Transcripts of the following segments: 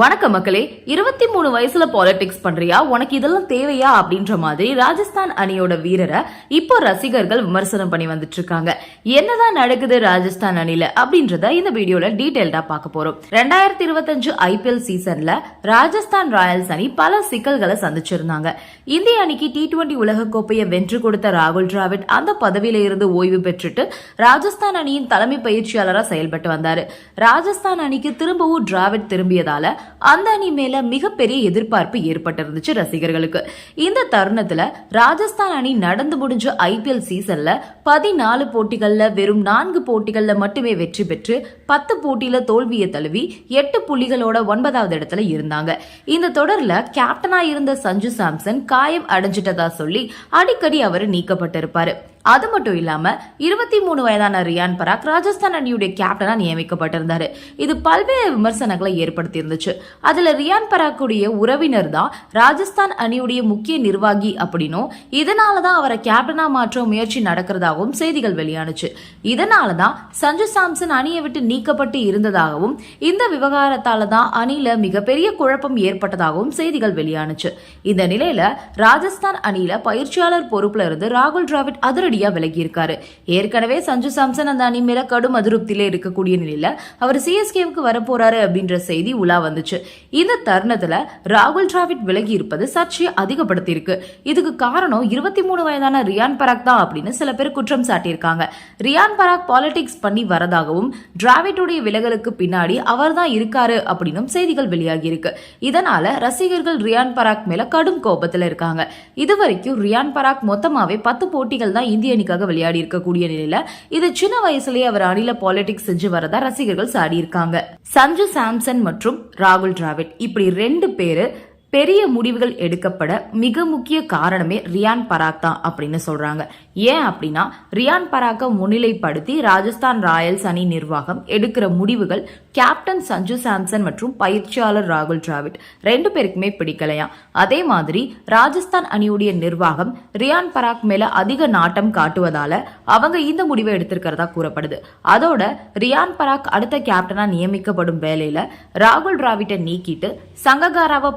வணக்கம் மக்களே இருபத்தி மூணு வயசுல பாலிடிக்ஸ் பண்றியா? உனக்கு இதெல்லாம் தேவையா? அப்படின்ற மாதிரி ராஜஸ்தான் அணியோட வீரரை இப்போ ரசிகர்கள் விமர்சனம் பண்ணி வந்துட்டு இருக்காங்க என்னதான் நடக்குது ராஜஸ்தான் அணில அப்படின்றத இந்த வீடியோல டீடைல்டா பார்க்க போறோம். ரெண்டாயிரத்தி இருபத்தஞ்சு ஐபிஎல் சீசன்ல ராஜஸ்தான் ராயல்ஸ் அணி பல சிக்கல்களை சந்திச்சிருந்தாங்க. இந்திய அணிக்கு டி டுவெண்டி உலகக்கோப்பையை வென்று கொடுத்த ராகுல் டிராவிட் அந்த பதவியில இருந்து ஓய்வு பெற்றுட்டு ராஜஸ்தான் அணியின் தலைமை பயிற்சியாளராக செயல்பட்டு வந்தாரு. ராஜஸ்தான் அணிக்கு திரும்பவும் டிராவிட் திரும்பியதால அந்த அணி மேல மிகப்பெரிய எதிர்பார்ப்பு ஏற்பட்டிருந்துச்சு ரசிகர்களுக்கு. இந்த தருணத்துல ராஜஸ்தான் அணி நடந்து முடிஞ்ச ஐபிஎல் சீசன்ல பதினாலு போட்டிகள்ல வெறும் நான்கு போட்டிகள்ல மட்டுமே வெற்றி பெற்று பத்து போட்டியில தோல்வியை தழுவி எட்டு புள்ளிகளோட ஒன்பதாவது இடத்துல இருந்தாங்க. இந்த தொடர்ல கேப்டனா இருந்த சஞ்சு சாம்சன் காயம் அடைஞ்சிட்டதா சொல்லி அடிக்கடி அவர் நீக்கப்பட்டிருப்பாரு. அது மட்டும் இல்லாம இருபத்தி மூணு வயதான ரியான் பராக் ராஜஸ்தான் அணியுடைய கேப்டனா நியமிக்கப்பட்டிருந்தாரு. இது பல்வேறு விமர்சனங்களை ஏற்படுத்தி இருந்துச்சு அதுல ரியான் பராக்குடைய உறவினர் தான் ராஜஸ்தான் அணியுடைய முக்கிய நிர்வாகி அப்படின்னும் இதனாலதான் அவரை கேப்டனா மாற்ற முயற்சி நடக்கிறதாகவும் செய்திகள் வெளியானுச்சு. இதனாலதான் சஞ்சு சாம்சன் அணியை விட்டு நீக்கப்பட்டு இருந்ததாகவும் இந்த விவகாரத்தால தான் அணியில மிகப்பெரிய குழப்பம் ஏற்பட்டதாகவும் செய்திகள் வெளியானுச்சு. இந்த நிலையில ராஜஸ்தான் அணியில பயிற்சியாளர் பொறுப்புல இருந்து ராகுல் டிராவிட் அதிரடி விலகி விலகியிருக்காரு. ஏற்கனவே சஞ்சு சாம்சன் அந்த அணி மேல கடும் அதிருப்தியில இருக்கக்கூடிய நிலையில அவர் சிஎஸ்கேவுக்கு வரப்போறாரு அப்படின்ற செய்தி உலா வந்துச்சு. இந்த தருணத்துல ராகுல் டிராவிட் விலகி இருப்பது சர்ச்சையை அதிகப்படுத்தியிருக்கு. இதுக்கு காரணம் இருபத்தி மூணு வயதான ரியான் பராக் தான் அப்படின்னு சில பேர் குற்றம் சாட்டியிருக்காங்க. ரியான் பராக் பாலிடிக்ஸ் பண்ணி வரதாகவும் டிராவிட்டுடைய விலகலுக்கு பின்னாடி அவர் தான் இருக்காரு அப்படின்னும் செய்திகள் வெளியாகி இருக்கு இதனால ரசிகர்கள் ரியான் பராக் மேல கடும் கோபத்துல இருக்காங்க. இது வரைக்கும் ரியான் பராக் மொத்தமாவே பத்து போட்டிகள் தான் இந்திய அணிக்காக விளையாடி இருக்கக்கூடிய நிலையில இது சின்ன வயசுலேயே அவர் அணில பாலிடிக்ஸ் செஞ்சு வரதா ரசிகர்கள் சாடி இருக்காங்க சஞ்சு சாம்சன் மற்றும் ராகுல் டிராவிட் இப்படி ரெண்டு பேரு பெரிய முடிவுகள் எடுக்கப்பட மிக முக்கிய காரணமே ரியான் பராக் தான் அப்படின்னு சொல்றாங்க. ஏன் அப்படின்னா ரியான் பராக்கை முன்னிலைப்படுத்தி ராஜஸ்தான் ராயல்ஸ் அணி நிர்வாகம் எடுக்கிற முடிவுகள் கேப்டன் சஞ்சு சாம்சன் மற்றும் பயிற்சியாளர் ராகுல் டிராவிட் ரெண்டு பேருக்குமே பிடிக்கலையா? அதே மாதிரி ராஜஸ்தான் அணியுடைய நிர்வாகம் ரியான் பராக் மேல அதிக நாட்டம் காட்டுவதால அவங்க இந்த முடிவை எடுத்திருக்கிறதா கூறப்படுது. அதோட ரியான் பராக் அடுத்த கேப்டனா நியமிக்கப்படும் வேலையில ராகுல் டிராவிட்டை நீக்கிட்டு சங்ககாராவை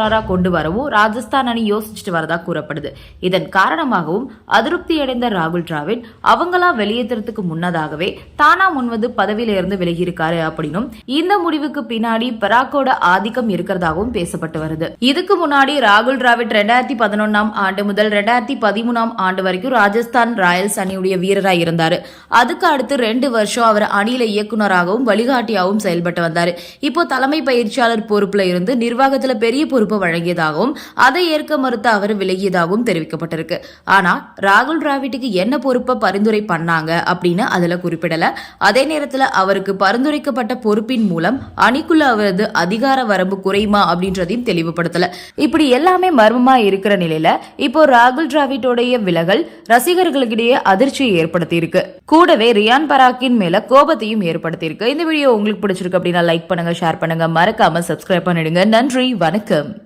பயிற்சியாளராக கொண்டு வரவும் ராஜஸ்தான் அணி யோசிச்சுட்டு வரதா கூறப்படுது. இதன் காரணமாகவும் அதிருப்தி அடைந்த ராகுல் டிராவிட் அவங்களா வெளியேற்றத்துக்கு முன்னதாகவே தானா முன்வது பதவியிலிருந்து விலகியிருக்காரு அப்படின்னும் இந்த முடிவுக்கு பின்னாடி பராக்கோட ஆதிக்கம் இருக்கிறதாகவும் பேசப்பட்டு வருது. இதுக்கு முன்னாடி ராகுல் டிராவிட் ரெண்டாயிரத்தி பதினொன்னாம் ஆண்டு முதல் ரெண்டாயிரத்தி பதிமூணாம் ஆண்டு வரைக்கும் ராஜஸ்தான் ராயல்ஸ் அணியுடைய வீரராக இருந்தாரு. அதுக்கு அடுத்து ரெண்டு வருஷம் அவர் அணியில இயக்குநராகவும் வழிகாட்டியாகவும் செயல்பட்டு வந்தாரு. இப்போ தலைமை பயிற்சியாளர் பொறுப்புல இருந்து நிர்வாகத்துல பெரிய பொறுப்பு வழங்கியதாகவும் அதை ஏற்க மறுத்த அவர் விலகியதாகவும் தெரிவிக்கப்பட்டிருக்கு. ஆனா ராகுல் டிராவிட்டுக்கு என்ன பொறுப்பை பரிந்துரை பண்ணாங்க அப்படின்னு அதுல குறிப்பிடல. அதே நேரத்துல அவருக்கு பரிந்துரைக்கப்பட்ட பொறுப்பின் மூலம் அணிக்குள்ள அவரது அதிகார வரம்பு குறையுமா அப்படின்றதையும் தெளிவுபடுத்தல. இப்படி எல்லாமே மர்மமா இருக்கிற நிலையில இப்போ ராகுல் டிராவிட்டோடைய விலகல் ரசிகர்களுக்கிடையே அதிர்ச்சியை ஏற்படுத்தி இருக்கு கூடவே ரியான் பராக்கின் மேல கோபத்தையும் ஏற்படுத்தியிருக்கு. இந்த வீடியோ உங்களுக்கு பிடிச்சிருக்கு அப்படின்னா லைக் பண்ணுங்க ஷேர் பண்ணுங்க. மறக்காம சப்ஸ்கிரைப் பண்ணிடுங்க. நன்றி வணக்கம்.